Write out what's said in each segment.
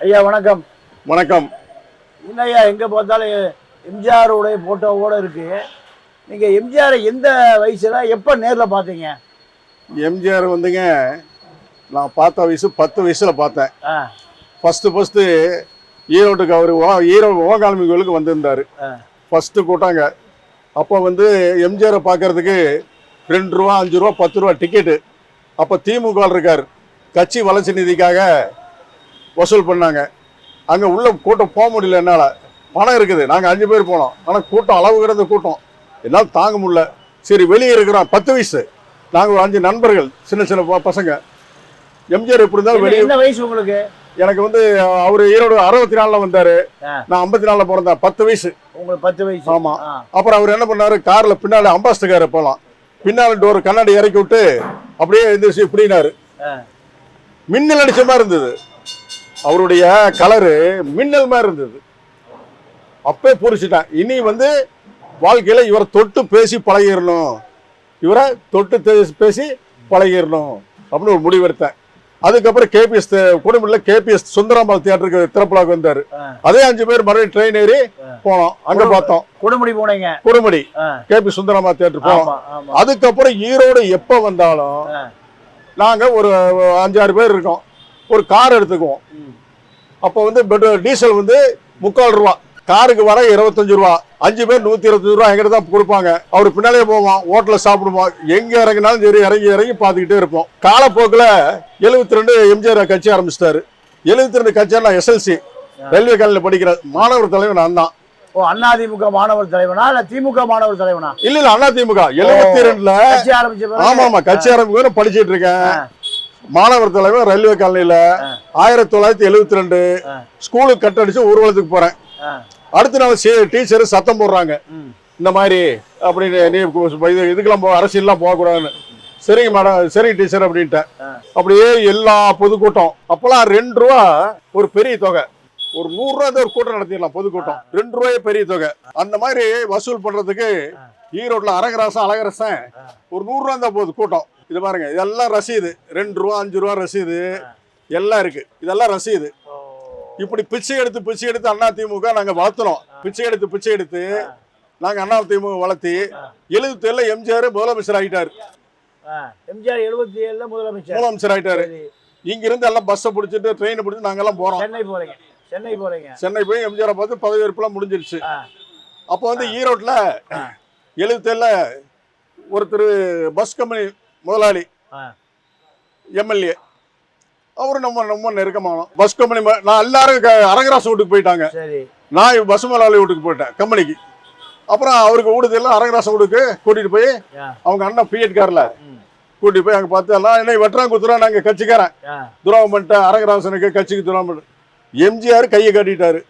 ஐயா வணக்கம். வணக்கம். என்னய்யா எங்கே பார்த்தாலும் எம்ஜிஆருடைய ஃபோட்டோவோட இருக்கு. நீங்கள் எம்ஜிஆரை எந்த வயசுல எப்போ நேரில் பார்த்தீங்க? எம்ஜிஆர் வந்துங்க நான் பார்த்த வயசு பத்து வயசுல பார்த்தேன். ஆ. ஃபஸ்ட்டு ஃபஸ்ட்டு ஈரோட்டுக்கு அவர் ஈரோடு ஓகாலமி கோயிலுக்கு வந்திருந்தார். ஃபஸ்ட்டு கூட்டாங்க. அப்போ வந்து எம்ஜிஆரை பார்க்கறதுக்கு ரெண்டு ரூபா அஞ்சு ரூபா பத்து ரூபா டிக்கெட்டு அப்போ திமுக இருக்கார். கட்சி வளர்ச்சி நிதிக்காக வசூல் பண்ணாங்க. அங்கே உள்ள கூட்டம் போக முடியல என்னால். பணம் இருக்குது. நாங்கள் அஞ்சு பேர் போனோம். ஆனால் கூட்டம் அளவுகிறது கூட்டம். என்னால் தாங்க முடியல. சரி வெளியே இருக்கிறோம். பத்து வயசு. நாங்கள் ஒரு அஞ்சு நண்பர்கள் சின்ன சின்ன பசங்க. எம்ஜிஆர் எப்படி இருந்தாலும் வெளியே வயசு உங்களுக்கு? எனக்கு வந்து அவர் ஈரோடு அறுபத்தி நாலில் வந்தார். நான் ஐம்பத்தி நாலில் பிறந்தேன். பத்து வயசு. உங்களுக்கு பத்து வயசு. ஆமா. ஆ. அப்புறம் அவர் என்ன பண்ணாரு? கார்ல பின்னால அம்பாஸ்டர் காரை போகலாம் பின்னால டோர் கண்ணாடி இறக்கி விட்டு அப்படியே எந்திரிச்சு இப்படினாரு. மின்னல் அடிச்ச மாதிரி இருந்தது. அவருடைய கலரு மின்னல் மாதிரி இருந்தது. அப்பே புரிச்சுட்டேன் இனி வந்து வாழ்க்கையில இவரை தொட்டு பேசி பழகிடணும் இவரை தொட்டு பேசி பழகிடணும் அப்படின்னு ஒரு முடிவெடுத்தேன். அதுக்கப்புறம் கேபிஎஸ் குடும்பத்தில் கேபிஎஸ் சுந்தராம்பாள் தியேட்டருக்கு திறப்புலாக்கு வந்தாரு. அதே அஞ்சு பேர் மறுபடியும் ட்ரெயின் ஏறி போனோம். அங்க பார்த்தோம். கொடுமுடி போனீங்க. குடுமடி. கேபி சுந்தரமா தியேட்டர் போனோம். அதுக்கப்புறம் ஈரோடு எப்போ வந்தாலும் ஆ. நாங்க ஒரு அஞ்சாறு பேர் இருக்கோம். ஒரு கார் எடுத்துக்குவோம். அப்போ வந்து பெட்ரோல் டீசல் வந்து முக்கால் ரூபா. காருக்கு வர இருபத்தஞ்சு ரூபா. அஞ்சு பேர் நூத்தி இருபத்தஞ்சு ரூபா எங்கிட்ட தான் கொடுப்பாங்க. அவர் பின்னாலே போவோம் ஹோட்டல்ல சாப்பிடுவோம் எங்க இறங்கினாலும் சரி இறங்கி இறங்கி பார்த்துக்கிட்டே இருப்போம். காலப்போக்கில் எழுபத்தி ரெண்டு எம்ஜிஆர் கட்சி ஆரம்பிச்சிட்டாரு. எழுபத்தி ரெண்டு கட்சியா நான் எஸ்எல்சி ரயில்வே காலையில் படிக்கிற மாணவர் தலைவர் நான் தான். ஓ அதிமுக மாணவர் தலைவனா இல்ல திமுக மாணவர் தலைவனா? இல்ல இல்ல அண்ணா திமுக எழுபத்தி ரெண்டுல? ஆமா ஆமா கட்சி ஆரம்பிக்கும் படிச்சிட்டு இருக்கேன். மாணவர் தலைவர் ரயில்வே காலனியில. ஆயிரத்தி தொள்ளாயிரத்தி எழுபத்தி ரெண்டு. ஸ்கூலுக்கு கட் அடிச்சு ஊர்வலத்துக்கு போறேன். அடுத்த நாள் டீச்சர் சத்தம் போடுறாங்க. இந்த மாதிரி அப்படின்னு நீ இதுக்கெல்லாம் அரசியல்லாம் போகக்கூடாதுன்னு சரிங்க மேடம் சரிங்க டீச்சர் அப்படின்ட்டேன். அப்படியே எல்லா பொதுக்கூட்டம் அப்பெல்லாம் ரெண்டு ரூபா ஒரு பெரிய தொகை ஒரு நூறு ரூபா ஒரு கூட்டம் நடத்திடலாம் பொதுக்கூட்டம் ரெண்டு ரூபாயே பெரிய தொகை அந்த மாதிரி வசூல் பண்றதுக்கு ஈரோட்ல அரகராசம் அழகரசன். ஒரு நூறு ரூபா தான் போகுது கூட்டம். இது பாருங்க இதெல்லாம் ரசீது. ரெண்டு ரூபா அஞ்சு ரூபா ரசீது. எல்லாம் இருக்கு. இதெல்லாம் ரசீது. இப்படி பிச்சை எடுத்து பிச்சை எடுத்து அண்ணா திமுக நாங்க வளர்த்துனோம் பிச்சை எடுத்து பிச்சை எடுத்து நாங்க அண்ணா திமுக வளர்த்தி எழுபத்தி ஏழுல எம்ஜிஆர் முதலமைச்சர் ஆகிட்டாரு. எம்ஜிஆர் எழுபத்தி ஏழுல முதலமைச்சர். முதலமைச்சர் ஆகிட்டாரு சரி. இங்க இருந்து எல்லாம் பஸ்ஸை பிடிச்சிட்டு ட்ரெயினை பிடிச்சி நாங்க எல்லாம் போறோம். சென்னை போறீங்க. சென்னை போறீங்க. சென்னை போய் எம்ஜிஆரை பார்த்து பதவியேற்பெல்லாம் முடிஞ்சிருச்சு. அப்போ வந்து ஈரோட்ல எழுபத்தேழுல ஒருத்தர் பஸ் கம்பெனி முதலாளி. எம்எல்ஏ அவரு நம்ம ரொம்ப நெருக்கமானோம் பஸ் கம்பெனி நான் எல்லாரும் அரங்கராசு வீட்டுக்கு போயிட்டாங்க நான் பஸ் முதலாளி வீட்டுக்கு போயிட்டேன் கம்பெனிக்கு அப்புறம் அவருக்கு வீடுதெல்லாம் அரங்கராச வீட்டுக்கு கூட்டிட்டு போய். அவங்க அண்ணன் பிஎட் கார்ல. கூட்டிட்டு போய் அங்க பார்த்து எல்லாம் என்னை வெட்டுறான் குத்துறான் நாங்க கட்சிக்காரன். துரோகம் பண்ணிட்டேன் அரங்கராசனுக்கு கட்சிக்கு துரோகம் பண்ணிட்டு எம்ஜிஆர் கையை கட்டிட்டாரு.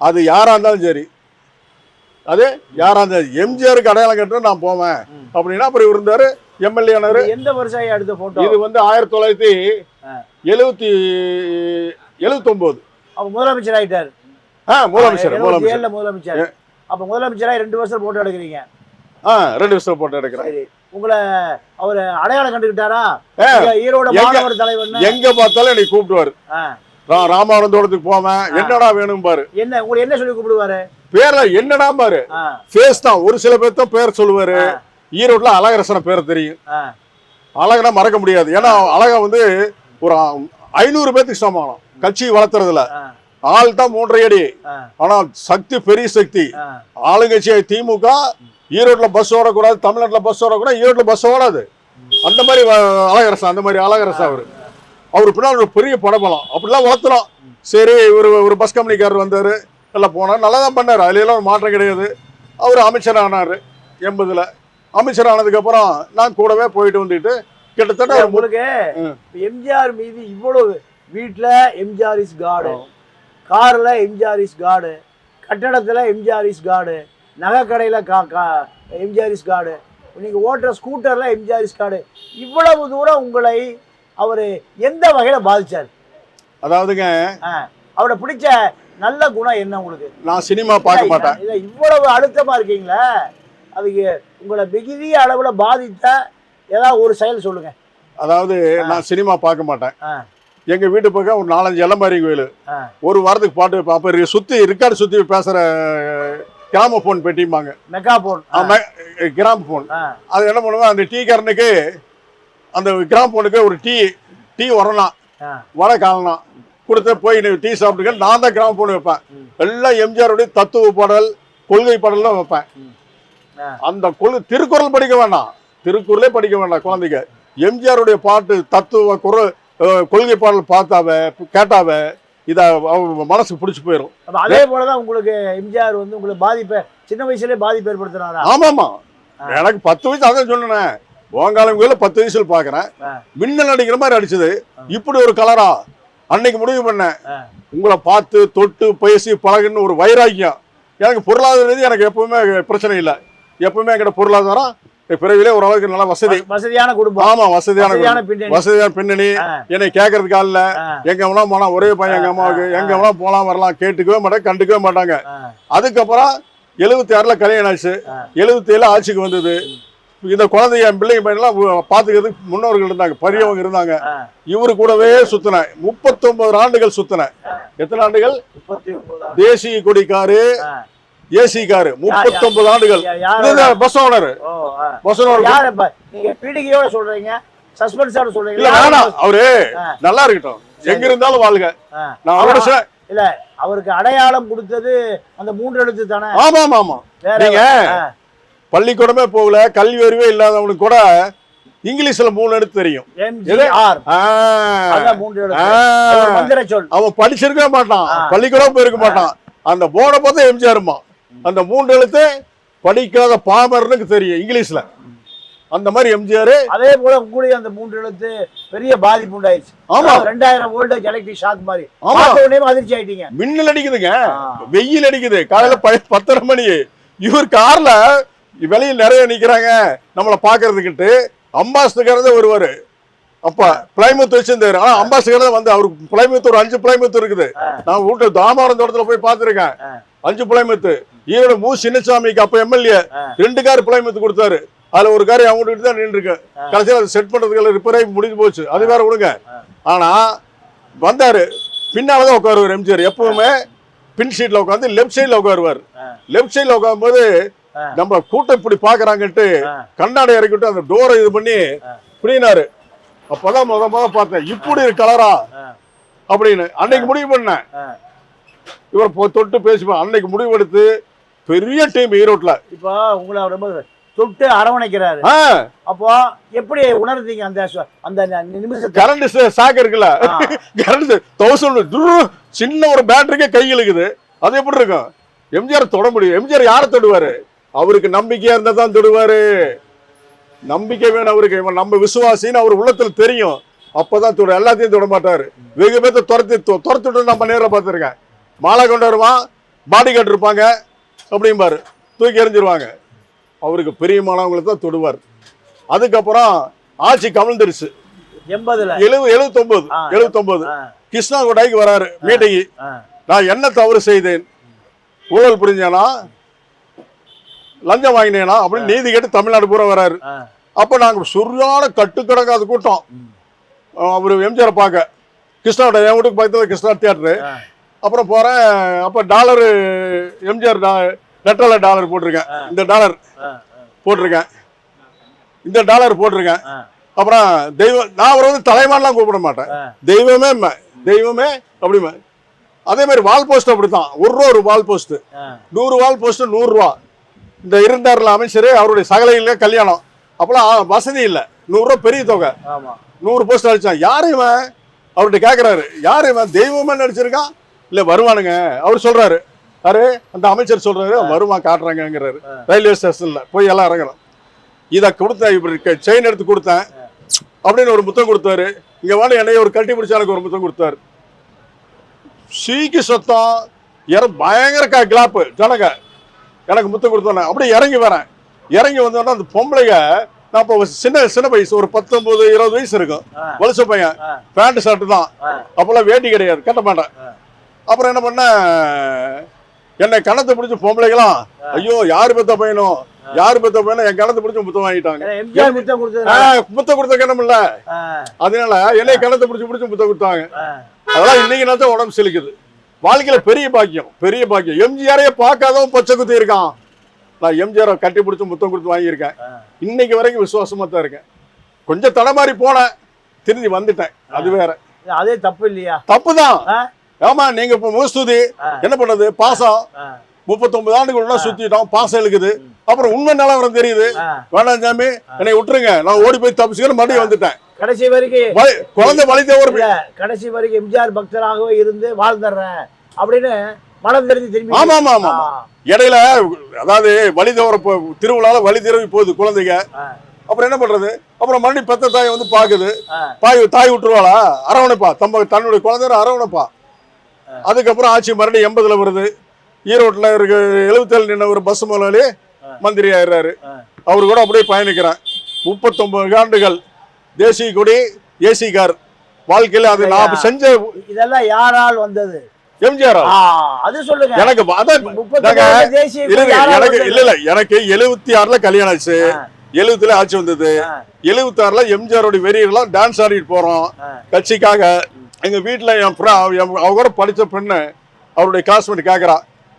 அது யாரா இருந்தாலும் சரி அது யாரா இருந்தாலும் எம்ஜிஆருக்கு அடையாளம் கட்டு நான் போவேன். அப்படின்னா அப்புறம் இருந்தாரு எம்எல்ஏ ஆனாரு. எந்த வருஷம் எடுத்த போட்டோ இது வந்து ஆயிரத்தி தொள்ளாயிரத்தி. எழுபத்தி எழுபத்தி ஒன்பது அப்ப முதலமைச்சர் ஆயிட்டார். ஆ முதலமைச்சர் முதலமைச்சர். முதலமைச்சர். அப்ப முதலமைச்சராக ரெண்டு வருஷம் போட்டோ எடுக்கிறீங்க. ஆ ரெண்டு வருஷம் போட்டு எடுக்கிறேன். உங்களை அவர் அடையாளம் கண்டுக்கிட்டாரா ஈரோட மாணவர் தலைவர் எங்க பார்த்தாலும் என்னை கூப்பிடுவாரு நான் ராமாவரம் தோட்டத்துக்கு போவேன் என்னடா வேணும் பாரு. என்ன உங்களை என்ன சொல்லி கூப்பிடுவாரு? பேர்ல என்னடா பாரு. ஃபேஸ் தான். ஒரு சில பேர் தான் பேர் சொல்லுவாரு. ஈரோட்ல அழகரசன பேர் தெரியும். அழகனா மறக்க முடியாது. ஏன்னா அழகா வந்து ஒரு ஐநூறு பேத்துக்கு சமானம் கட்சி வளர்த்துறதுல. ஆள் தான் மூன்றரை அடி. ஆனா சக்தி பெரிய சக்தி. ஆளுங்கட்சி திமுக ஈரோட்ல பஸ் ஓடக்கூடாது தமிழ்நாட்டுல பஸ் ஓடக்கூடாது ஈரோட்ல பஸ் ஓடாது. அந்த மாதிரி அழகரசன் அந்த மாதிரி அழகரசன் அவரு. அவர் பின்னால் ஒரு பெரிய படபலம். அப்படிலாம் வளர்த்துறோம் சரி ஒரு ஒரு பஸ் கம்பெனிக்காரர் வந்தாரு. எல்லாம் போனார். நல்லா தான் பண்ணார். அதுல எல்லாம் ஒரு மாற்றம் கிடையாது. அவர் அமைச்சர் ஆனார் எண்பதுல. அமைச்சர் ஆனதுக்கப்புறம் நான் கூடவே போயிட்டு வந்துட்டு கிட்டத்தட்ட உங்களுக்கு. எம்ஜிஆர் மீது இவ்வளவு வீட்ல எம்ஜிஆர் இஸ் காடு கார்ல எம்ஜிஆர் இஸ் காடு கட்டடத்துல எம்ஜிஆர் இஸ் காடு நகை கடையில கா கா எம்ஜிஆர் இஸ் காடு நீங்க ஓட்டுற ஸ்கூட்டர்ல எம்ஜிஆர் இஸ் காடு இவ்வளவு தூரம் உங்களை அவர் எந்த வகையில பாதிச்சார்? அதாவதுங்க அவரை பிடிச்ச நல்ல குணம் என்ன உங்களுக்கு? நான் சினிமா பார்க்க மாட்டேன். இல்ல, இவ்வளவு அழுத்தமா இருக்கீங்களே? அதுக்கு உங்களை மிகுதிய அளவுல பாதித்த ஏதாவது ஒரு செயல் சொல்லுங்க. அதாவது நான் சினிமா பார்க்க மாட்டேன். ஆ. எங்க வீட்டு பக்கம் ஒரு நாலஞ்சு இளமாரி கோயில். ஒரு வாரத்துக்கு பாட்டு. அப்ப சுத்தி ரிக்கார்டு சுத்தி பேசுற கிராம போன் பெட்டிம்பாங்க. மெகாபோன். ஆ, ஆமா, கிராம போன் அது என்ன பண்ணுவேன் அந்த டீ காரனுக்கு அந்த கிராம போனுக்கு ஒரு டீ டீ வரலாம். வர காலலாம். கொடுத்து போய் டீ சாப்பிட்டுக்க நான் தான் கிராம போன் வைப்பேன். எல்லாம் எம்ஜிஆருடைய தத்துவ பாடல் கொள்கை பாடல் தான் வைப்பேன். அந்த கொள் திருக்குறள் படிக்க வேண்டாம் திருக்குறளே படிக்க வேண்டாம் குழந்தைங்க. எம்ஜிஆருடைய பாட்டு தத்துவ குரல் கொள்கை பாடல் பார்த்தாவ கேட்டாவ இத மனசுக்கு பிடிச்சி போயிடும் அதே போலதான் உங்களுக்கு எம்ஜிஆர் வந்து உங்களுக்கு பாதிப்பை சின்ன வயசுலயே பாதிப்பு ஏற்படுத்தினாரா? ஆமாமா. எனக்கு பத்து வயசு அதான் சொன்னேன். ஓங்காலம் கோயில பத்து வயசுல பாக்குறேன். மின்னல் அடிக்கிற மாதிரி அடிச்சது. இப்படி ஒரு கலரா அன்னைக்கு முடிவு பண்ணேன். உங்களை பார்த்து தொட்டு பேசி பழகுன்னு ஒரு வைராக்கியம். எனக்கு பொருளாதார ரீதி எனக்கு எப்பவுமே பிரச்சனை இல்லை. எப்பவுமே என்கிட்ட பொருளாதாரம் பிறவிலே ஓரளவுக்கு நல்ல வசதி. வசதியான குடும்பம். ஆமா வசதியான வசதியான. பின்னணி. என்னை கேட்கறதுக்கு ஆள் எங்க வேணா போனா ஒரே பையன் எங்க அம்மாவுக்கு எங்க வேணா போலாம் வரலாம். கேட்டுக்கவே மாட்டாங்க கண்டுக்கவே மாட்டாங்க. அதுக்கப்புறம் எழுபத்தி ஆறுல கல்யாணம் ஆச்சு. எழுபத்தி ஏழு ஆட்சிக்கு வந்தது. இந்த குழந்தைய என் பிள்ளைங்க பையன்லாம் பாத்துக்கிறதுக்கு முன்னோர்கள் இருந்தாங்க பெரியவங்க இருந்தாங்க. இவரு கூடவே சுத்தினேன். முப்பத்தொன்பது ஆண்டுகள் சுத்தினேன். எத்தனை ஆண்டுகள்? தேசிய கொடிக்காரு ஆ. AC car. முப்பத்தொன்பது ஆண்டுகள்? Bus owner. பஸ் ஓனர் நீங்க பீடிகையோட சொல்றீங்க சஸ்பென்ஸோட இல்ல சொல்றீங்க வேணாம் அவரு. நல்லா இருக்கட்டும். எங்க இருந்தாலும் வாழ்க. நான் அவரோட இல்ல அவருக்கு அடையாளம் கொடுத்தது அந்த மூன்று எழுத்து தானே? ஆமா ஆமா ஆமா நீங்க பள்ளிக்கூடமே போகல கல்வி அறிவே இல்லாதவனுக்கு கூட இங்கிலீஷ்ல மூணு தெரியும். எழுத்து. சொல். அவன் படிச்சிருக்கவே மாட்டான். பள்ளிக்கூடம் போயிருக்க மாட்டான். அந்த போர்டை பார்த்தா எம்ஜிஆர்மா அந்த மூன்று எழுத்து படிக்காத பாமரனுக்கு தெரியும் இங்கிலீஷ்ல. அந்த மாதிரி எம்ஜிஆர் அதே போல உங்களுடைய அந்த மூன்று எழுத்து பெரிய பாதிப்பு உண்டாயிருச்சு. ஆமா. ரெண்டாயிரம் வோல்டேஜ் எலக்ட்ரிக் ஷாக் மாதிரி. ஆமா. உடனே அதிர்ச்சி ஆயிட்டீங்க. மின்னல் அடிக்குதுங்க. வெயில் அடிக்குது. காலையில பத்தரை மணி. இவர் கார்ல வெளியில் நிறைய நிக்கிறாங்க. நம்மளை பாக்குறதுக்கிட்டு அம்பாஸ்டர் தான் வருவாரு அப்ப பிளைமூத் வச்சிருந்தாரு. ஆனா அம்பாஸ்டர் வந்து அவருக்கு பிளைமூத் ஒரு அஞ்சு பிளைமூத் இருக்குது. நான் வீட்டு தாமாரம் தோட்டத்துல போய் பார்த்திருக்கேன். ஆ. அஞ்சு பிளைமூத். ஈரோடு மு. சின்னசாமிக்கு அப்ப எம்எல்ஏ. ரெண்டு கார் பிளைமூத் கொடுத்தாரு. அதுல ஒரு கார் அவங்க கிட்ட தான் நின்று இருக்கு. கடைசியில் அதை செட் பண்றதுக்கு ரிப்பேர் ஆகி முடிஞ்சு போச்சு. அது வேற விடுங்க. ஆனா வந்தாரு. பின்னாலதான் உட்காருவார் எம்ஜிஆர். எப்பவுமே பின் சீட்ல உட்காந்து லெஃப்ட் சைடுல உட்காருவார். லெஃப்ட் சைடுல உட்காரும்போது ஆ. நம்ம கூட்டம் இப்படி பாக்குறாங்கன்ட்டு. கண்ணாடி இறக்கிட்டு அந்த டோரை இது பண்ணி ஆ. புரியினாரு அப்பதான் முத முத பார்த்தேன். இப்படி ஒரு கலரா. அப்படின்னு. அன்னைக்கு முடிவு பண்ணேன். இவர் தொட்டு பேசுவேன் அன்னைக்கு முடிவு எடுத்து பெரிய டீம் ஈரோட்ல இப்போ உங்களை ரொம்ப தொட்டு அரவணைக்கிறாரு. அப்போ எப்படி உணர்ந்தீங்க அந்த அந்த நி- நிமிஷத்தை? கரண்ட் சாக் இருக்குல்ல. கரண்ட் தௌசண்ட் சின்ன ஒரு பேட்டரிக்கே கை இழுக்குது. அது எப்படி இருக்கும்? எம்ஜிஆர் தொட முடியும். எம்ஜிஆர் யாரை தொடுவாரு? அவருக்கு நம்பிக்கையா இருந்தா தான் தொடுவாரு. நம்பிக்கை வேணும் அவருக்கு. இவன் நம்ம விசுவாசின்னு அவர் உள்ளத்துல தெரியும். அப்பதான் தொட எல்லாத்தையும் தொட மாட்டாரு. வெகு பேர்த்த துரத்தி துரத்திட்டு நம்ம நேரில் பார்த்துருக்கேன். மாலை கொண்டு வருவான் பாடி கார்டு இருப்பாங்க அப்படிம்பாரு. தூக்கி எறிஞ்சிருவாங்க. அவருக்கு பிரியமானவங்களுக்கு தான் தொடுவார். அதுக்கப்புறம் ஆட்சி கவிழ்ந்துருச்சு. எழுபது எழுபத்தொன்பது. எழுபத்தொன்பது கிருஷ்ணா கொடாய்க்கு வராரு மீட்டிங்கு நான் என்ன தவறு செய்தேன்? ஊழல் புரிஞ்சேனா? லஞ்சம் வாங்கினேனா அப்படின்னு நீதி கேட்டு தமிழ்நாடு பூரா வராரு. அப்ப நாங்க சரியான கட்டுக்கடங்காத கூட்டம். அவர் எம்ஜிஆர் பார்க்க. கிருஷ்ணாவோட என் வீட்டுக்கு பக்கத்துல கிருஷ்ணா தியேட்டரு. அப்புறம் போறேன். அப்ப டாலரு எம்ஜிஆர் லெட்டர்ல டாலர் போட்டிருக்கேன். இந்த டாலர் போட்டிருக்கேன். இந்த டாலர் போட்டிருக்கேன். அப்புறம் தெய்வம் நான் அவரை வந்து தலைமான்லாம் கூப்பிட மாட்டேன். தெய்வமே தெய்வமே அப்படிமே. அதே மாதிரி வால் போஸ்ட் அப்படித்தான். ஒரு ரூபா ஒரு வால் போஸ்ட். நூறு வால் போஸ்ட் நூறு ரூபா. இந்த இருந்தார்ல அமைச்சர் அவருடைய சகலையில கல்யாணம். அப்பெல்லாம் ஆ, வசதி இல்லை. நூறுரூவா பெரிய தொகை. நூறு போஸ்ட் அடிச்சான். யார் இவன்? அவர்கிட்ட கேட்குறாரு யார் இவன்? தெய்வமே நடிச்சிருக்கான்? இல்லை வருவானுங்க. அவர் சொல்றாரு. யாரு? அந்த அமைச்சர் சொல்றாரு. வருவான் காட்டுறாங்கங்கிறாரு. ரயில்வே ஸ்டேஷன்ல போய் எல்லாம் இறங்குறோம் இதை கொடுத்தேன். இப்படி செயின் எடுத்து கொடுத்தேன். அப்படின்னு ஒரு முத்தம் கொடுத்தாரு. இங்க வாங்க என்னைய ஒரு கட்டி பிடிச்ச எனக்கு ஒரு முத்தம் கொடுத்தாரு. சீக்கி சத்தம். இற பயங்கர கிளாப்பு. ஜனங்க. எனக்கு முத்தம் கொடுத்தோன்னே அப்படியே இறங்கி வரேன். இறங்கி வந்தோடனே அந்த பொம்பளைங்க நான் இப்போ சின்ன சின்ன வயசு ஒரு பத்தொன்பது இருபது வயசு இருக்கும். வலுச பையன். பேண்ட் ஷர்ட் தான். அப்போல்லாம் வேட்டி கிடையாது கட்ட மாட்டேன். அப்புறம் என்ன பண்ண என்னை கணத்தை பிடிச்ச பொம்பளைங்களாம் ஐயோ யாரு பெத்த பையனும் யாரு பெத்த பையனா? என் கணத்தை பிடிச்சி முத்தம் வாங்கிட்டாங்க. முத்தம் கொடுத்த கிணம் இல்ல அதனால என்னைய கணத்தை பிடிச்சி பிடிச்சி முத்தம் கொடுத்தாங்க. அதெல்லாம் இன்னைக்கு நான் உடம்பு செலுக்குது. வாழ்க்கையில பெரிய பாக்கியம் பெரிய பாக்கியம். எம்ஜிஆரையே பார்க்காதவன் பச்சை குத்தி இருக்கான். நான் எம்ஜிஆரை கட்டி பிடிச்சி முத்தம் கொடுத்து வாங்கியிருக்கேன். இன்னைக்கு வரைக்கும் விசுவாசமா தான் இருக்கேன். கொஞ்சம் தடமாறி போனேன். திரும்பி வந்துட்டேன். அது வேற. அதே தப்பு இல்லையா? தப்புதான். ஆ? ஆமா நீங்க இப்ப முகஸ்துதி. என்ன பண்றது? பாசம். முப்பத்தொன்பது ஆண்டுகள் சுத்திட்டோம். பாசம் இழுக்குது. அப்புறம் உண்மை நிலவரம் தெரியுது. ஆ. வேணாம் சாமி என்னை விட்டுருங்க. நான் ஓடி போய் தப்பிச்சுக்கிறேன் மறுபடியும் வந்துட்டேன். கடைசி வரைக்கும் வலி- குழந்தை தவறு இல்ல கடைசி வரைக்கும் எம்ஜிஆர் பக்தராகவே இருந்து வாழ்ந்துடுறேன் அப்படின்னு மனம் தெரிஞ்சு திரும்பி ஆமா ஆமா ஆமா இடையில அதாவது வழி தவற போ- திருவிழால வழி தவறி போகுது குழந்தைங்க. அப்புறம் என்ன பண்றது? அப்புறம் மறுபடியும் பெத்த தாய் வந்து பாக்குது. தாய் தாய் விட்டுருவாளா? அரவணைப்பா. தம்ப தன்னுடைய குழந்தைய அரவணைப்பா. அதுக்கப்புறம் ஆட்சி மறுபடியும் எண்பதுல வருது. ஈரோட்டில் இருக்க எழுபத்தேழு நின்ன ஒரு பஸ் முதலாளி மந்திரி ஆயிடுறாரு. அவரு கூட அப்படியே பயணிக்கிறேன். முப்பத்தொன்பது ஆண்டுகள். தேசிய கொடி ஏசி கார் வாழ்க்கையில அது நான் செஞ்ச இதெல்லாம் யாரால் வந்தது? எம்ஜிஆர்? அது சொல்லுங்க. எனக்கு எனக்கு? இல்ல இல்ல எனக்கு எழுபத்தி ஆறுல கல்யாணம் ஆச்சு. எழுபத்துல ஆட்சி வந்தது. எழுபத்தி ஆறுல எம்ஜிஆரோட வெறியெல்லாம் டான்ஸ் ஆடிட்டு போறோம். கட்சிக்காக. எங்க வீட்டுல என் அவ கூட படிச்ச பெண்ணு அவருடைய கிளாஸ்மேட் கேக்குறா.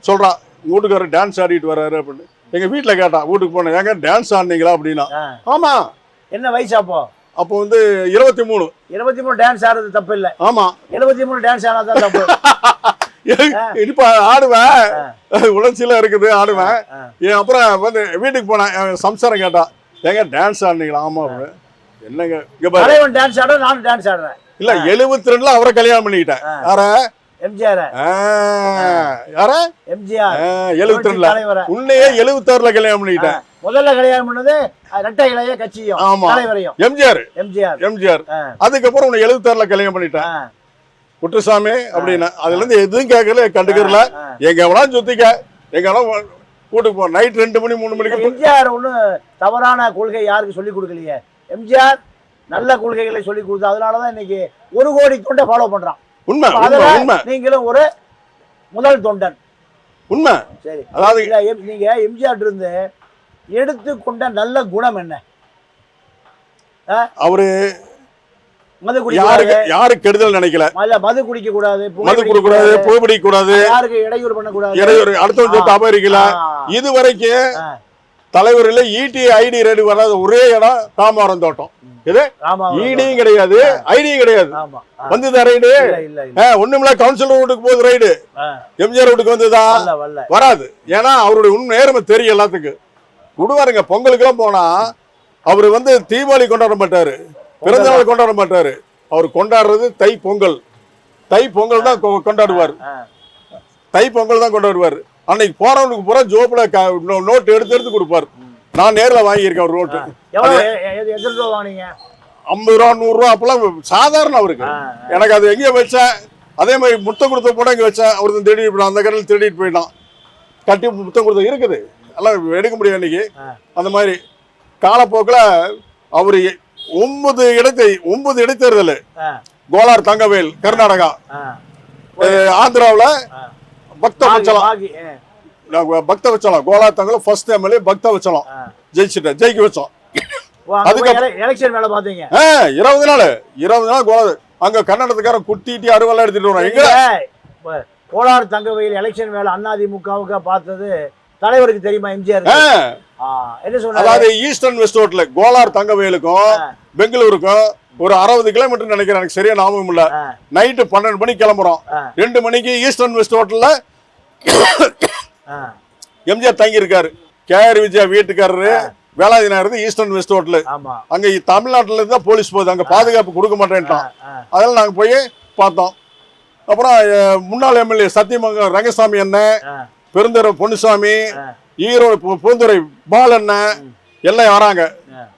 சொல்றா வீட்டுக்காரர் டான்ஸ் ஆடிட்டு வர்றாரு அப்படின்னு. எங்க வீட்டுல கேட்டா வீட்டுக்கு போனேன். ஏங்க டான்ஸ் ஆடினீங்களா? அப்படின்னா. ஆமா. என்ன வயசு அப்போ? அப்போ வந்து இருபத்தி மூணு. இருபத்தி மூணு டான்ஸ் ஆடுறது தப்பு இல்ல ஆமா. எழுபத்தி மூணு டான்ஸ் ஆனாதான் தப்பு. இப்ப ஆடுவேன். உணர்ச்சியில இருக்குது ஆடுவேன். அப்புறம் வந்து வீட்டுக்கு போனேன் சம்சாரம் கேட்டா ஏங்க டான்ஸ் ஆடினீங்களா? ஆமா. என்னங்க இங்க டான்ஸ் ஆடுறேன் நானும் டான்ஸ் ஆடுறேன். இல்ல எழுபத்தி ரெண்டுல அவரை கல்யாணம் பண்ணிக்கிட்டேன். யார? எம்ஜிஆர். யார? எம்ஜிஆர். எழுபத்தி ரெண்டுல உன்னையே எழுபத்தி ஆறுல கல்யாணம் பண்ணிக்கிட்டேன். முதல்ல கல்யாணம் பண்ணது ரெட்டை இளைய கட்சியும் ஆமா. தலைவரையும். எம்ஜிஆர். எம்ஜிஆர். எம்ஜிஆர். அதுக்கப்புறம் உன்னை எழுபத்தி ஆறுல கல்யாணம் பண்ணிட்டேன். ஆ, குட்டுசாமி அப்படின்னு அதுல இருந்து எதுவும் கேட்கல கண்டுக்கறல. எங்க எவனா சுத்திக்க. எங்க எவனா வீட்டுக்கு போ. நைட் ரெண்டு மணி மூணு மணிக்கு எம்ஜிஆர் ஒன்றும் தவறான கொள்கை யாருக்கு சொல்லிக் கொடுக்கலையே? எம்ஜிஆர் நல்ல கொள்கைகளை சொல்லி கொடுத்து அதனாலதான் இன்னைக்கு ஒரு கோடி தொண்டை ஃபாலோ பண்றான். உண்மை உண்மை நீங்களும் ஒரு முதல் தொண்டன். உண்மை. சரி. அதாவது நீங்க எம்ஜிஆர் இருந்து எடுத்துக்கொண்ட நல்ல குணம் என்ன? அவரு மது யாருக்கு யாருக்கு கெடுதல் நினைக்கல? இல்ல மது குடிக்க கூடாது மது கொடுக்க கூடாது புகைப்பிடிக்க கூடாது. யாருக்கு இடையூறு சொத்து. தலைவரில் இடி ஐடி ரெடி வராத ஒரே இடம் ராமவரம் தோட்டம். இது இடியும் கிடையாது ஐடியும் கிடையாது. வந்ததா ரைடு ஒண்ணுமில்ல கவுன்சிலர் வீட்டுக்கு போகுது ரைடு எம்ஜிஆர் வீட்டுக்கு வந்ததா? வராது. ஏன்னா அவருடைய உண்மை நேர்மை தெரியும் எல்லாத்துக்கும். விடுவாருங்க. பொங்கலுக்குலாம் போனா அவர் வந்து தீபாவளி கொண்டாட மாட்டாரு. பிறந்த நாள் கொண்டாட மாட்டாரு. அவர் கொண்டாடுறது தை பொங்கல். தை பொங்கல் தான் கொண்டாடுவார். தை பொங்கல் தான் கொண்டாடுவார். அன்னைக்கு போறவனுக்கு பூரா ஜோப்ல நோட்டு எடுத்து எடுத்து கொடுப்பார். நான் நேர்ல வாங்கியிருக்கேன் ஒரு நோட்டு. ஐம்பது ரூபா நூறு ரூபா அப்பெல்லாம் சாதாரண அவருக்கு. எனக்கு அது எங்கே வச்சேன் அதே மாதிரி முத்தம் கொடுத்த போட இங்கே வச்சேன் ஒருத்தன் திருடிட்டு போயிட்டான் அந்த கடையில் திருடிட்டு போயிட்டான் கட்டி முத்தம் கொடுத்த இருக்குது. எல்லாம் எடுக்க முடியும் இன்னைக்கு. அந்த மாதிரி காலப்போக்கில் அவர் ஒன்பது இடத்தை ஒன்பது இடைத்தேர்தல். கோலார் தங்கவேல் கர்நாடகா. ஆந்திராவில். பக்த வச்சலம். பக்த வச்சலம். கோலார் தங்கல ஃபர்ஸ்ட் எம்எல்ஏ பக்த வச்சலம். ஜெயிச்சிட்டேன் ஜெயிக்க வச்சோம். இருபது நாள். இருபது நாள் கோலா அங்க கன்னடத்துக்காரன் குத்திட்டு அறுவலை எடுத்துட்டு வரான் எங்க? கோலார் தங்கவையில் எலெக்ஷன் வேலை அதிமுகவுக்கு பார்த்தது தலைவருக்கு தெரியுமா எம்ஜிஆர்? என்ன சொன்னாரு? அதாவது ஈஸ்டர்ன் வெஸ்ட் ரோட்ல கோலார் தங்கவேலுக்கும். பெங்களூருக்கும் ஒரு அறுபது கிலோமீட்டர் நினைக்கிறேன் எனக்கு சரியா ஞாபகம் இல்ல. நைட்டு பன்னெண்டு மணிக்கு கிளம்புறோம். ரெண்டு மணிக்கு ஈஸ்டர்ன் வெஸ்ட் ஹோட்டல்ல. எம்ஜிஆர் தங்கி இருக்காரு கேஆர் விஜயா வீட்டுக்காரரு Veladi Nagar eastern west hotel அங்க தமிழ்நாட்டுல இருந்தா போலீஸ் போகுது. அங்க பாதுகாப்பு கொடுக்க மாட்டேன்ட்டான். ஆ, அதெல்லாம் நாங்க போய் பார்த்தோம். அப்புறம் முன்னாள் எம்எல்ஏ சத்தியமங்கலம் ரங்கசாமி ஆ, பெருந்தர பொன்னுசாமி. ஈரோடு பூந்துரை பாலண்ணன் எல்லாம் வராங்க.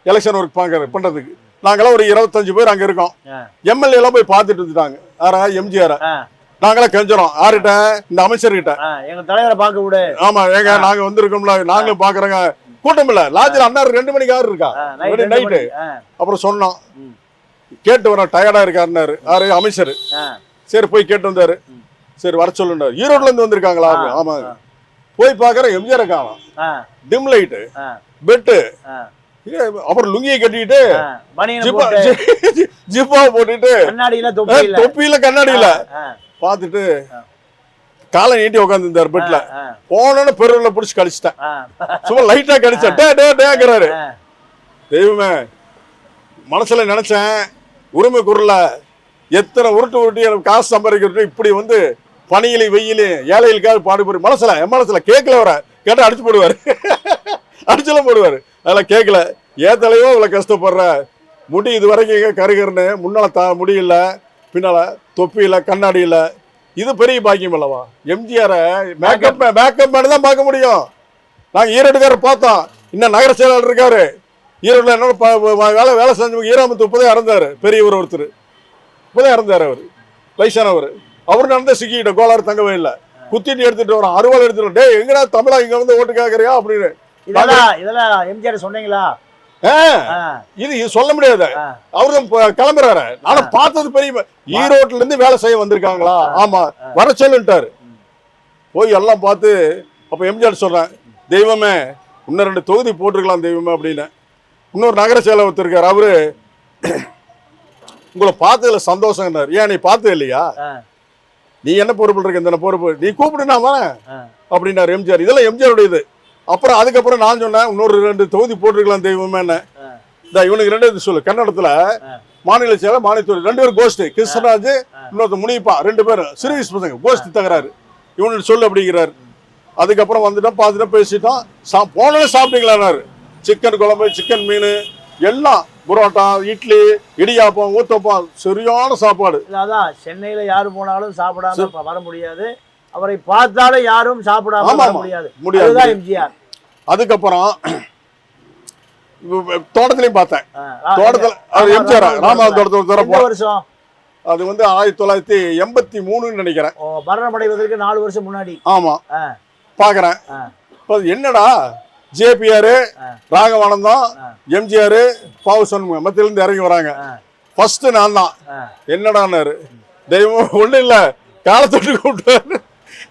எலெக்ஷன் ஒர்க் பண்றதுக்கு. நாங்களாம் ஒரு இருபத்தஞ்சு பேர் அங்க இருக்கோம். எம்எல்ஏ எல்லாம் போய் பார்த்துட்டு இருந்துட்டாங்க யாரா? எம்ஜிஆர்? நாங்களாம் கெஞ்சறோம். யார்கிட்ட? இந்த அமைச்சர்கிட்ட. எங்க தலைவரை பார்க்க விடு. ஆமா ஏங்க நாங்க வந்திருக்கோம்ல. நாங்களும் பாக்குறோங்க. கூட்டம் இல்ல. லாட்ஜில் அண்ணாரு ரெண்டு மணிக்கு யாரு இருக்கா? நைட்டு அப்புறம் சொன்னோம். கேட்டு வர டயர்டா இருக்காருன்னாரு. யாரு? அமைச்சர். சரி போய் கேட்டு வந்தாரு. சரி வர சொல்லுண்டாரு ஈரோட்ல இருந்து வந்திருக்காங்களா? ஆ, ஆமா. ஆ. போய் பார்க்குறேன் எம்ஜிஆரை காணோம் டிம் லைட்டு பெட்டு அப்புறம் லுங்கியை கட்டிட்டு ஜிப்பா போட்டு. ஜிப்பா போட்டுட்டு தொப்பியில. கண்ணாடியில ஆ, பார்த்துட்டு காலை நீட்டி உட்காந்துருந்தாரு பெட்ல போனோன்னு பெருவில் பிடிச்சி கடிச்சிட்டேன். சும்மா லைட்டா கடிச்சேன். டே டே டேங்கிறாரு. தெய்வமே மனசுல நினைச்சேன் உரிமை குரல்ல எத்தனை உருட்டு உருட்டி எனக்கு காசு சம்பாதிக்கிறது இப்படி வந்து பனியிலே வெயிலே ஏழைகளுக்காக பாடுபடு மனசுல என் மனசுல கேட்கல வர கேட்டால் அடிச்சு போடுவாரு. அடிச்சலாம் போடுவார். அதெல்லாம் கேட்கல ஏத்தலையோ இவ்வளோ கஷ்டப்படுற. முடி இது வரைக்கும் கருகருன்னு முன்னால் தா முடியல பின்னால் தொப்பி இல்ல கண்ணாடி இல்லை. இது பெரிய பாக்கியம் அல்லவா? எம்ஜிஆரை மேக்கப் மேக்கப் மேனு தான் பார்க்க முடியும். நாங்கள் ஈரோடுக்காரர் பார்த்தோம். இன்னும் நகர செயலாளர் இருக்காரு. ஈரோட்டில் என்னோட ப- வேலை வேலை செஞ்சவங்க ஈராமத்து இப்போதான் இறந்தாரு. பெரியவர் ஒருத்தர். இப்போதான் இறந்தாரு அவர். வயசானவர். அவர் நடந்த சிக்கிட்ட கோளாறு தங்கவே இல்லை. குத்திட்டு எடுத்துட்டு வரோம். அறுவாள் எடுத்துட்டு. டேய் எங்கடா தமிழா இங்க வந்து ஓட்டு கேட்கறியா அப்படின்னு. இதெல்லாம் இதெல்லாம் எம்ஜிஆர் சொன்னீங்களா? இது சொல்ல முடியாது. அவரும் கிளம்புறாரு. நானும் பார்த்தது பெரிய ஈரோட்ல இருந்து வேலை செய்ய வந்திருக்காங்களா? ஆமா. வர சொல்லுட்டாரு போய் எல்லாம் பார்த்து அப்ப எம்ஜிஆர் சொல்றேன் தெய்வமே இன்னும் ரெண்டு தொகுதி போட்டிருக்கலாம் தெய்வமே அப்படின்னு. இன்னொரு நகர செயலர் ஒருத்தர் இருக்காரு. அவரு உங்களை பார்த்ததுல சந்தோஷம்னாரு. ஏன் நீ பார்த்தது இல்லையா? நீ என்ன பொறுப்பு இருக்க இந்த பொறுப்பு? நீ கூப்பிடு நான் வரேன். அப்படின்னாரு எம்ஜிஆர். இதெல்லாம் எம்ஜிஆருடைய இது. அப்புறம் அதுக்கப்புறம் நான் சொன்னேன் இன்னொரு ரெண்டு தொகுதி போட்டிருக்கலாம் தெய்வமே என்ன. இந்த இவனுக்கு ரெண்டு சொல்லு. கன்னடத்துல. மாநில செயலர் மாநிலத்துறை ரெண்டு பேரும் கோஷ்டி. கிருஷ்ணராஜ் இன்னொருத்த முனிப்பா ரெண்டு பேரும் சிறுவயசு பசங்க. கோஷ்டி தகராறு. இவனுக்கு சொல்லு அப்படிங்கிறாரு. அதுக்கப்புறம் வந்துட்டோம் பார்த்துட்டோம் பேசிட்டோம். சா போனே சாப்பிட்டீங்களான்னாரு. சிக்கன் குழம்பு சிக்கன் மீன் எல்லாம். புரோட்டா இட்லி இடியாப்பம் ஊத்தப்பம் சரியான சாப்பாடு. அதான் சென்னையில யாரு போனாலும் சாப்பிடாம வர முடியாது. அவரை பார்த்தாலும் யாரும் சாப்பிடாம வர. முடியாது. முடியாது. எம்ஜிஆர். அதுக்கப்புறம் தோட்டத்திலையும் பார்த்தேன். தோட்டத்துல அது ராமா- எம்ஜிஆர் ராமா- ராமநாதன் தோட்டத்துல வருஷம்? அது வந்து ஆயிரத்தி தொள்ளாயிரத்தி எண்பத்தி மூணுன்னு நினைக்கிறேன். மரணம் அடைவதற்கு நாலு வருஷம் முன்னாடி. ஆமா. பாக்குறேன் என்னடா? ஜேபிஆர். ராகவானந்தம். எம்ஜிஆர் பாவு சண்முகம் மத்தியிலிருந்து இறங்கி வராங்க. ஃபர்ஸ்ட் நான் தான். என்னடான்னாரு? தெய்வம் ஒண்ணும் இல்ல. காலத்தொட்டு கூப்பிட்டாரு.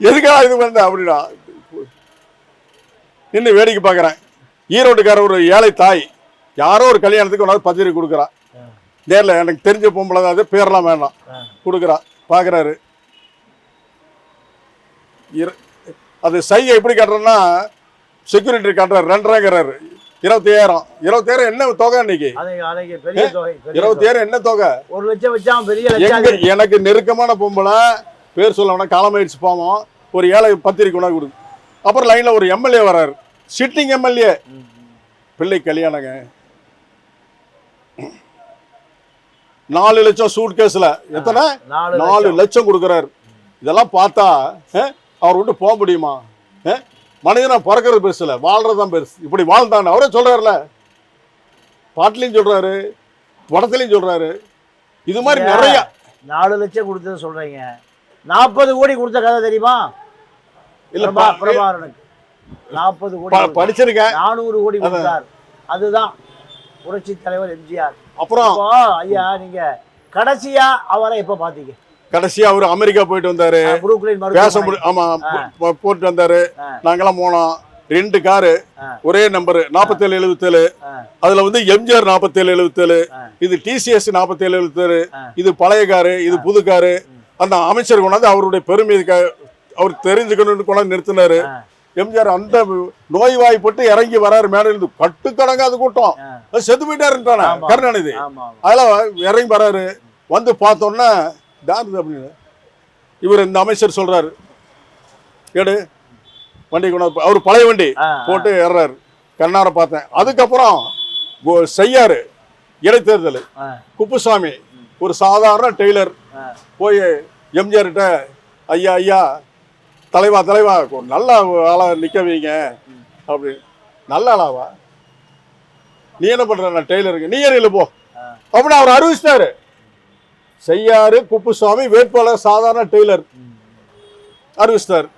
எதுக்காக இது பண்ண? அப்படின்னா நின்று வேடிக்கை பார்க்குறேன். ஈரோட்டுக்கார ஒரு ஏழை தாய். யாரோ ஒரு கல்யாணத்துக்கு ஒன்றாவது பத்திரிக்கை கொடுக்குறா. நேரில் எனக்கு தெரிஞ்ச பொம்பளை தான் அது. பேரெல்லாம் வேண்டாம். கொடுக்குறா. பார்க்குறாரு. அது சைகை எப்படி காட்டுறேன்னா செக்யூரிட்டி காட்டுறாரு ரெண்டரைங்கிறாரு. இருபத்தையாயிரம். இருபத்தாயிரம் என்ன தொகை இன்னைக்கு. இருபத்தாயிரம் என்ன தொகை? ஒரு லட்சம் வச்சா பெரிய எனக்கு நெருக்கமான பொம்பளை பேர் சொல்ல வேணா காலமாயிடுச்சு பாவம். ஒரு ஏழை பத்திரிக்கை கொண்டா கொடுக்கு அப்புறம் லைன்ல ஒரு எம்எல்ஏ வராரு சிட்டிங் எம்எல்ஏ பிள்ளை கல்யாணங்க. நாலு லட்சம் சூட் கேஸ்ல எத்தனை? நாலு லட்சம். கொடுக்குறாரு. இதெல்லாம் பார்த்தா அவர் விட்டு போக முடியுமா? மனிதனா பிறக்கிறது பெருசு இல்லை தான் பெருசு. இப்படி வாழ்ந்தான் அவரே சொல்றாருல. பாட்டிலையும் சொல்றாரு படத்துலையும் சொல்றாரு. இது மாதிரி நிறைய. நாலு லட்சம் கொடுத்தது சொல்றீங்க. நாற்பது கோடி கொடுத்த கதை தெரியுமா? இல்ல பிரபா பா- பிரபாகரனுக்கு. நாற்பது கோடி. படிச்சிருக்கேன். நானூறு கோடி கொடுத்தார். அதுதான். புரட்சி தலைவர் எம்ஜிஆர். அப்புறம்? ஐயா நீங்க கடைசியா அவரை எப்ப பாத்தீங்க? கடைசியா அவர் அமெரிக்கா போயிட்டு வந்தாரு. பேச முடியும் ஆமா போட்டு வந்தாரு. நாங்கெல்லாம் போனோம். ரெண்டு காரு. ஒரே நம்பர். நாற்பத்தேழு எழுபத்தேழு அதுல வந்து எம்ஜிஆர் நாற்பத்தேழு எழுபத்தேழு. இது டிசிஎஸ் நாற்பத்தேழு எழுபத்தேழு. இது பழைய காரு. இது புது காரு. அந்த அமைச்சர் கொண்டாந்து அவருடைய பெருமை அவர் தெரிஞ்சுக்கணும்னு கொண்டாந்து நிறுத்தினாரு. எம்ஜிஆர் அந்த நோய்வாய்ப்பட்டு இறங்கி வராரு மேல இருந்து கட்டுக்கடங்காத கூட்டம். செத்து போயிட்டாருன்றானே. கருணாநிதி. அதெல்லாம் இறங்கி வராரு. வந்து பார்த்தோன்னா தாருது அப்படின்னு. இவர் இந்த அமைச்சர் சொல்றாரு. எடு வண்டி கொண்டாந்து அவர் பழைய வண்டி போட்டு ஏறாரு கண்ணார பார்த்தேன். அதுக்கப்புறம் செய்யாரு இடைத்தேர்தல். குப்புசாமி ஒரு சாதாரண டெய்லர். போய் எம்ஜிஆர்கிட்ட ஐயா ஐயா தலைவா தலைவா நல்ல ஆளா நிக்க வைங்க. அப்படி. நல்ல ஆளாவா? நீ என்ன பண்ற? நான் டெய்லருக்கு. நீ ஏறியில போ. அப்படின்னு அவர் அறிவிச்சிட்டாரு. செய்யாரு குப்புசாமி வேட்பாளர் சாதாரண டெய்லர். அறிவிச்சிட்டாரு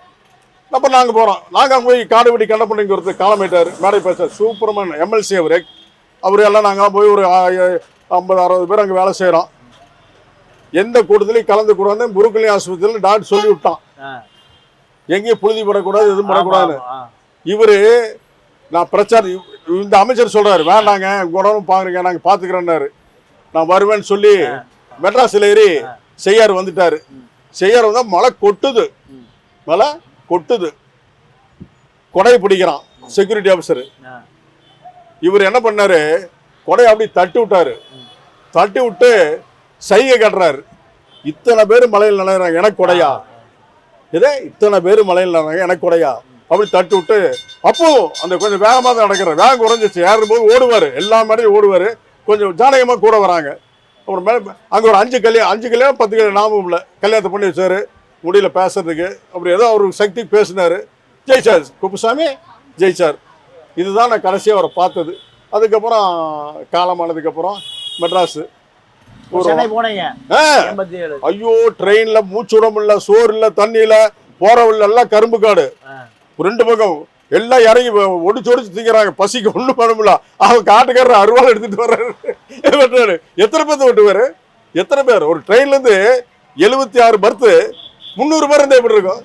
அப்ப நாங்க போறோம். நாங்க அங்க போய் காடுவெடி கண்டப்பண்ணிங்க ஒருத்தர் காலமேட்டார் மேடை பேசார் சூப்பர்மேன் எம்எல்சி அவரு. அவர் எல்லாம் நாங்களாம் போய் ஒரு ஐம்பது அறுபது பேர் அங்க வேலை செய்றோம். எந்த கூட்டத்திலையும் கலந்து கூடாது புருக்கலி ஆஸ்பத்திரியில் டாக்டர் சொல்லி விட்டான். எங்கேயும் புழுதி படக்கூடாது எதுவும் படக்கூடாது. இவரு நான் பிரச்சாரம் இந்த அமைச்சர் சொல்றாரு வேண்டாங்க உடம்பு பாருங்க நாங்க பாத்துக்கிறோன்னாரு. நான் வருவேன்னு சொல்லி மெட்ராஸ்ல ஏறி செய்யார் வந்துட்டாரு. செய்யார் வந்தா மழை கொட்டுது. மழை கொட்டுது. கொடை பிடிக்கிறான் செக்யூரிட்டி ஆஃபீஸர் இவர் என்ன பண்ணாரு? கொடையை அப்படி தட்டி விட்டாரு. தட்டி விட்டு சைகை கட்டுறாரு. இத்தனை பேர் மலையில் நினைறாங்க எனக்கு கொடையா? இதே இத்தனை பேர் மலையில் நினைறாங்க எனக்கு கொடையா? அப்படி தட்டி விட்டு அப்போ அந்த கொஞ்சம் வேகமாக தான் நடக்கிறார். வேகம் குறைஞ்சிச்சு ஏறும்போது ஓடுவார். எல்லா மாதிரியும் ஓடுவார். கொஞ்சம் ஜானகமாக கூட வராங்க. அப்புறம் மேலே அங்கே ஒரு அஞ்சு கல்யாணம் அஞ்சு கல்யாணம் பத்து கல்யாணம் நாமம் இல்லை கல்யாணத்தை பண்ணி வச்சாரு முடியல பேசுறதுக்கு. அப்படி ஏதோ அவர் சக்தி பேசினாரு. ஜெயிச்சார். குப்புசாமி ஜெயிச்சார். இதுதான் நான் கடைசியாக அவரை பார்த்தது. அதுக்கப்புறம் காலமானதுக்கப்புறம் மெட்ராஸு. ஒரு ஐயோ ட்ரெயின்ல மூச்சு விட முடியல சோறு இல்ல தண்ணி இல்ல போற எல்லாம் கரும்பு காடு. ரெண்டு பக்கம் எல்லாம் இறங்கி ஒடிச்சு ஒடிச்சு திங்கிறாங்க. பசிக்கு ஒண்ணும் பண்ண முடியல. அவன் காட்டுக்காரர் அருவாள் எடுத்துட்டு வர்றாரு. எத்தனை பேர்த்த வெட்டுவாரு எத்தனை பேர்? ஒரு ட்ரெயின்ல இருந்து எழுபத்தி ஆறு பர்த்து முந்நூறு பேர் இருந்தா எப்படி இருக்கும்?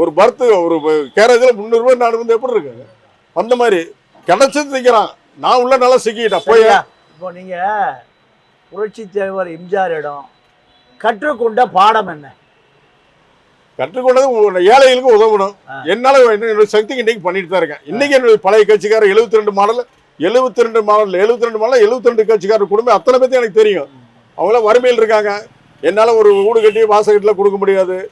ஒரு பர்த்து ஒரு கேரேஜில் முந்நூறு பேர் நான் வந்து எப்படி இருக்கு அந்த மாதிரி கிடைச்சது திங்கிறான். நான் உள்ள நல்லா சிக்கிட்டேன் போய் இப்போ நீங்க புரட்சி தலைவர் எம்ஜிஆர் இடம். கற்றுக்கொண்ட பாடம் என்ன? கற்றுக்கொண்டது ஏழைகளுக்கு உதவணும். என்னால என்ன- என்னோட சக்திக்கு இன்னைக்கு பண்ணிட்டு தான் இருக்கேன். இன்னைக்கு என்னுடைய பழைய கட்சிக்காரர் 72 ரெண்டு மாடல் 72 ரெண்டு மாடல் 72 ரெண்டு மாடல் 72 ரெண்டு கட்சிக்காரர் குடும்பம் அத்தனை பேர்த்தையும் எனக்கு தெரியும். அவங்களாம் வறுமையில் இருக்காங்க. என்னால ஒரு வீடு கட்டி வாசகத்துல கொடுக்க முடியாது.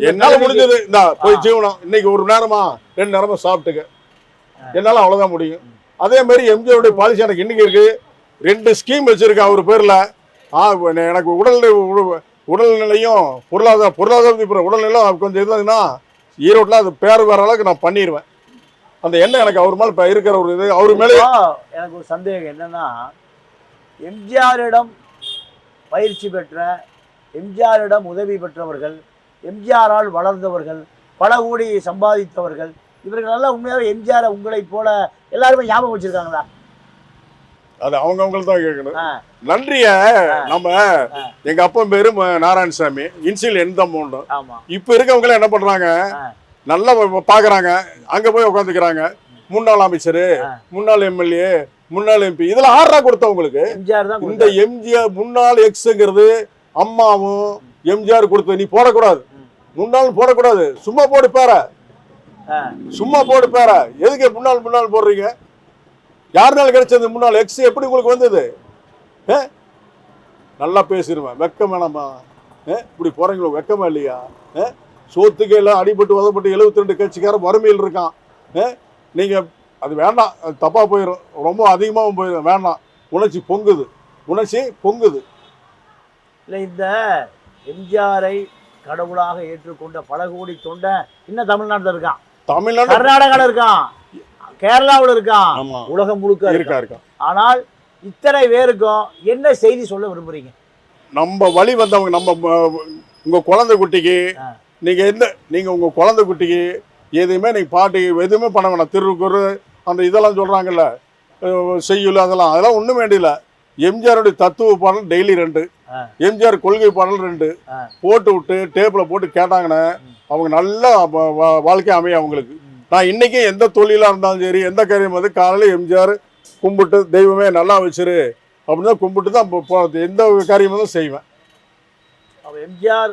என்னால முடிஞ்சது இந்த போய். ஜீவனம் இன்னைக்கு ஒரு நேரமா ரெண்டு நேரமா சாப்பிட்டுக்க. என்னால அவ்வளவுதான் முடியும். அதே மாதிரி எம்ஜிஆருடைய பாலிசி எனக்கு இன்னைக்கு இருக்கு. ரெண்டு ஸ்கீம் வச்சிருக்கேன் அவர் பேர்ல. எனக்கு உடல் உடல்நிலையும் பொருளாதார பொருளாதார இப்போ உடல்நிலையும் கொஞ்சம் இருந்ததுன்னா ஈரோட்டில் அது பேர் வர அளவுக்கு நான் பண்ணிடுவேன் அந்த எண்ணம் எனக்கு அவர் மேலே இப்போ இருக்கிற ஒரு இது. அவர் மேலே எனக்கு ஒரு சந்தேகம் என்னன்னா எம்ஜிஆரிடம் பயிற்சி பெற்ற எம்ஜிஆரிடம் உதவி பெற்றவர்கள் எம்ஜிஆரால் வளர்ந்தவர்கள் பல கோடி சம்பாதித்தவர்கள் இவர்கள் எல்லாம் உண்மையாக எம்ஜிஆரை உங்களைப் போல எல்லாருமே ஞாபகம் வச்சிருக்காங்களா? அது அவங்க அவங்களுக்கு தான் கேட்கணும். நன்றிய நம்ம எங்க அப்பா பேரு நாராயணசாமி. இன்சியல் எந்த அமௌண்ட்டும் ஆமா. இப்ப இருக்கவங்க என்ன பண்றாங்க. நல்லா பாக்குறாங்க. அங்க போய் உட்காந்துக்கிறாங்க முன்னாள் அமைச்சர். முன்னாள் எம்எல்ஏ முன்னாள் எம்பி இதுல ஆறா கொடுத்தவங்களுக்கு இந்த. எம்ஜிஆர் முன்னாள் எக்ஸ்ங்கிறது அம்மாவும் எம்ஜிஆர் கொடுத்த நீ போடக்கூடாது. முன்னாள் போடக்கூடாது. சும்மா போடு பேர. சும்மா போடு பேர. எதுக்கு முன்னாள் முன்னாள் போடுறீங்க? யாருனால கிடைச்சது முன்னாள் எக்ஸ் எப்படி உங்களுக்கு வந்தது? ஏ? நல்லா பேசிடுவேன் வெக்கம் வேணாமா ஏ? இப்படி போறீங்களோ? வெக்கமா இல்லையா? ஏ? சோத்துக்கு எல்லாம் அடிபட்டு உதப்பட்டு 72 ரெண்டு கட்சிக்காரன் வறுமையில் இருக்கான். ஏ? நீங்க அது வேண்டாம். அது தப்பா போயிடும் ரொம்ப அதிகமாகவும் போயிடும் வேண்டாம். உணர்ச்சி பொங்குது. உணர்ச்சி பொங்குது. இல்லை இந்த எம்ஜிஆரை கடவுளாக ஏற்றுக்கொண்ட பல கோடி தொண்டை இன்னும் தமிழ்நாட்டில் இருக்கான். தமிழ்நாடு கர்நாடகாவில் இருக்கான். கேரளாவில் இருக்கான் உலகம் முழுக்க இருக்கான் இருக்கா இருக்கா. ஆனால் இத்தனை பேருக்கும் என்ன செய்தி சொல்ல விரும்புறீங்க? நம்ம வழி வந்தவங்க நம்ம உங்க குழந்தை குட்டிக்கு. நீங்க எந்த நீங்க உங்க குழந்தை குட்டிக்கு எதுவுமே நீங்க பாட்டு எதுவுமே பண்ண வேணாம். திருக்குறு அந்த இதெல்லாம் சொல்றாங்கல்ல. செய்யுள் அதெல்லாம் அதெல்லாம் ஒன்றும் வேண்டியல எம்ஜிஆருடைய தத்துவ பாடல் டெய்லி ரெண்டு. எம்ஜிஆர் கொள்கை பாடல் ரெண்டு. போட்டு விட்டு டேப்ல போட்டு கேட்டாங்கன்னா அவங்க நல்லா வாழ்க்கை அமையும் அவங்களுக்கு. நான் இன்னைக்கு எந்த தொழிலா இருந்தாலும் சரி எந்த காரியம் வந்து காலையில எம்ஜிஆர் கும்பிட்டு தெய்வமே நல்லா வச்சிரு. அப்படின்னு தான் கும்பிட்டு தான் போ- போ- எந்த காரியமும் தான் செய்வேன். அப்ப எம்ஜிஆர்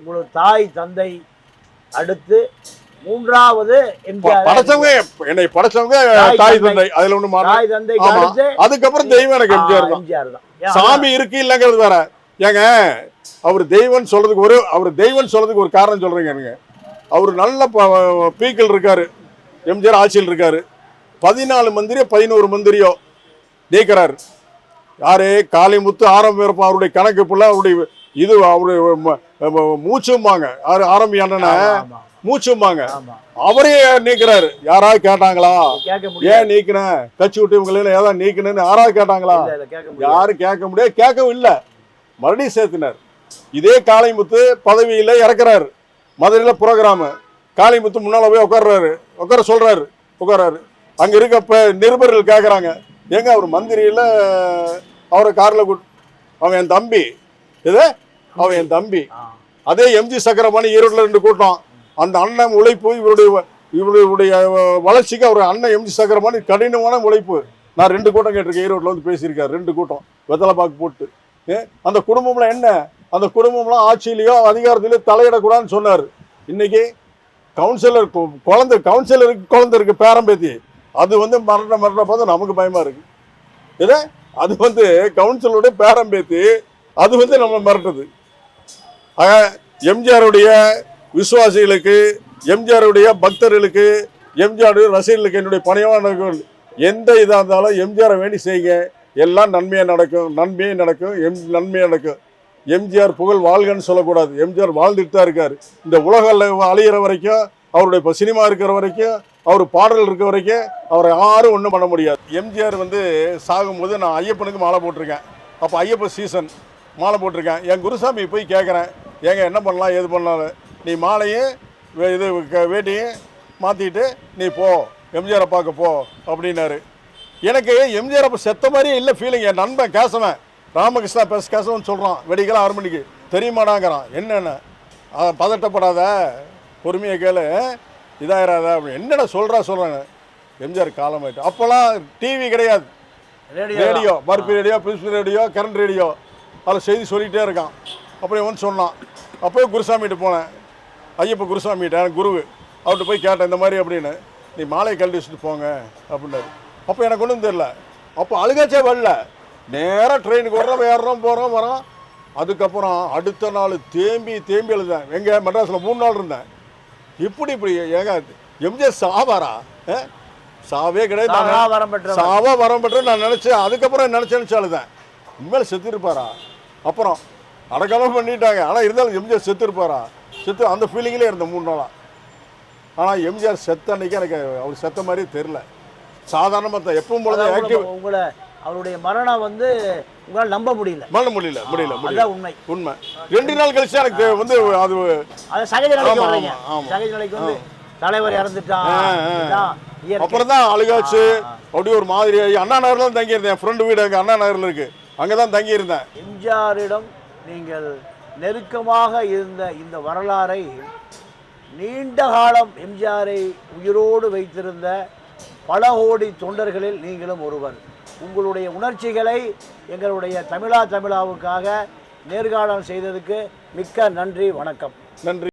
உங்களோட தாய் தந்தை அடுத்து மூன்றாவது படைச்சவங்க என்னை படைச்சவங்க தாய் தந்தை. அதுல ஒண்ணு தாய் தந்தை அதுக்கப்புறம் தெய்வம் எனக்கு எம்ஜிஆர் எம்ஜிஆர் தான். சாமி இருக்கு இல்லைங்கிறது வேற. ஏங்க அவர் தெய்வம் சொல்றதுக்கு ஒரு அவர் தெய்வம் சொல்றதுக்கு ஒரு காரணம் சொல்றீங்க எனக்கு. அவர் நல்ல ப- பீக்கில் இருக்காரு. எம்ஜிஆர் ஆட்சியில் இருக்காரு. பதினாலு மந்திரியோ பதினோரு மந்திரியோ ஜெயிக்கிறாரு யாரு? காளிமுத்து ஆரம்பிப்பா அவருடைய கணக்கு ஃபுல்லாக அவருடைய இது அவருடைய மூச்சும்பாங்க. யாரு? ஆரம்பி அண்ணனை? மூச்சும்பாங்க. அவரே நீக்கிறாரு. யாராவது கேட்டாங்களா? ஏன் நீக்கின? கட்சி விட்டு இவங்களை ஏதாவது நீக்கினு யாராவது கேட்டாங்களா? யாரும் கேட்க முடியாது. கேட்கவும் இல்லை. மறுபடியும் சேர்த்தினார். இதே காளிமுத்து பதவியில இறக்குறாரு. மதுரையில புரோகிராமு. காளிமுத்து முன்னால போய் உட்கார்றாரு உட்கார சொல்றாரு. உட்கார்றாரு அங்க இருக்கப்ப நிருபர்கள் கேட்குறாங்க ஏங்க அவர் மந்திரியில அவரை கார்ல கூட்டு அவன் என் தம்பி. இது அவன் என் தம்பி. அதே எம்ஜி சக்கரபாணி ஈரோட்டில் ரெண்டு கூட்டம். அந்த அண்ணன் உழைப்பு இவருடைய இவருடைய வளர்ச்சிக்கு அவர் அண்ணன் எம்ஜி சக்கரபாணி கடினமான உழைப்பு. நான் ரெண்டு கூட்டம் கேட்டிருக்கேன். ஈரோட்டில் வந்து பேசியிருக்காரு. ரெண்டு கூட்டம். வெத்தலை பாக்கு போட்டு அந்த குடும்பம்ல என்ன? அந்த குடும்பம்லாம் ஆட்சியிலையோ அதிகாரத்திலையோ தலையிடக்கூடாதுன்னு சொன்னார். இன்னைக்கு கவுன்சிலர் குழந்தை கவுன்சிலருக்கு குழந்தை இருக்கு பேரம்பேத்தி அது வந்து மரண மரண பார்த்து நமக்கு பயமா இருக்கு. ஏதா அது வந்து கவுன்சிலருடைய பேரம்பேத்தி அது வந்து நம்ம மிரட்டுது. ஆக எம்ஜிஆருடைய விசுவாசிகளுக்கு எம்ஜிஆருடைய பக்தர்களுக்கு எம்ஜிஆருடைய ரசிகர்களுக்கு என்னுடைய பணியான எந்த இதாக இருந்தாலும் எம்ஜிஆரை வேண்டி செய்யுங்க. எல்லாம் நன்மையாக நடக்கும் நன்மையே நடக்கும் எம் நன்மையாக நடக்கும். எம்ஜிஆர் புகழ் வாழ்கன்னு சொல்லக்கூடாது. எம்ஜிஆர் வாழ்ந்துட்டு தான் இருக்கார். இந்த உலகில் அழியிற வரைக்கும் அவருடைய இப்போ சினிமா இருக்கிற வரைக்கும் அவர் பாடல் இருக்க வரைக்கும் அவரை யாரும் ஒன்றும் பண்ண முடியாது. எம்ஜிஆர் வந்து சாகும்போது நான் ஐயப்பனுக்கு மாலை போட்டிருக்கேன். அப்போ ஐயப்ப சீசன் மாலை போட்டிருக்கேன். என் குருசாமி போய் கேட்குறேன் ஏங்க என்ன பண்ணலாம் ஏது பண்ணலாம் நீ மாலையும் வே- இது க- வேட்டியும் மாற்றிட்டு நீ போ எம்ஜிஆரை பார்க்க போ அப்படின்னாரு. எனக்கு எம்ஜிஆர் அப்போ செத்த மாதிரியே இல்லை ஃபீலிங் என் நண்பன் கேசவன். ராமகிருஷ்ணா பேச கேசவன் சொல்கிறான் வெடிக்கலாம் ஆறு மணிக்கு. தெரியுமாடாங்கிறான். என்னென்ன? அஹ், பதட்டப்படாத பொறுமையை கேளு. இதாயிராத அப்படி என்னடா சொல்கிறா சொல்கிறாங்க எம்ஜிஆர் காலமாயிட்டு அப்போல்லாம் டிவி கிடையாது. Radio barfi radio principal radio current radio அதில் செய்தி சொல்லிகிட்டே இருக்கான். அப்புறம் வந்து சொன்னான். அப்போயே குருசாமிகிட்ட போனேன். ஐயப்ப குருசாமிகிட்ட எனக்கு குரு. அவர்கிட்ட போய் கேட்டேன் இந்த மாதிரி அப்படின்னு. நீ மாலையை கழட்டி வச்சுட்டு போங்க அப்படின்னாரு. அப்போ எனக்கு ஒன்றும் தெரியல. அப்போ அழுகாச்சே வரல. நேராக ட்ரெயினுக்கு வர்றோம் ஏறுறோம் போகிறோம் வரோம். அதுக்கப்புறம் அடுத்த நாள் தேம்பி தேம்பி எழுதேன் எங்கே மெட்ராஸில் மூணு நாள் இருந்தேன். இப்படி இப்படி ஏங்க எம்ஜிஆர் சாவாரா? சாவே கிடையாது. சாவா வரம் பெற்று நான் நினச்சேன். அதுக்கப்புறம் நினச்சேன்னு அழுதேன். உண்மையில செத்து இருப்பாரா அப்புறம் அடக்காம பண்ணிட்டாங்க. ஆனால் இருந்தாலும் எம்ஜிஆர் செத்து இருப்பாரா செத்து அந்த ஃபீலிங்லேயே இருந்தேன் மூணு நாளாக ஆனால் எம்ஜிஆர் செத்த அன்னைக்கு எனக்கு அவர் செத்த மாதிரியே தெரில சாதாரணமாக தான் எப்பவும் அதாவது ஆக்டிவ் உங்களை அவருடைய மரணம் வந்து உங்களால் நம்ப முடியல. பண்ண முடியல முடியல முடியல. உண்மை. உண்மை. ரெண்டு நாள் கழிச்சு எனக்கு வந்து அது அது சகஜ நிலைக்கு ஆமா. சகஜ நிலைக்கு வந்து தலைவர் இறந்துட்டான். அப்புறம் தான் அழுகாச்சு. அப்படியே ஒரு மாதிரி அண்ணா நகர்ல தான் தங்கியிருந்தேன். என் ஃப்ரெண்டு வீடு அங்கே அண்ணா நகரில் இருக்கு. அங்கே தான் தங்கியிருந்தேன். எம்ஜிஆரிடம் நீங்கள் நெருக்கமாக இருந்த இந்த வரலாறை நீண்ட காலம் எம்ஜிஆரை உயிரோடு வைத்திருந்த பல கோடி தொண்டர்களில் நீங்களும் ஒருவர். உங்களுடைய உணர்ச்சிகளை எங்களுடைய தமிழா தமிழாவுக்காக நேர்காணல் செய்ததுக்கு மிக்க நன்றி வணக்கம். நன்றி.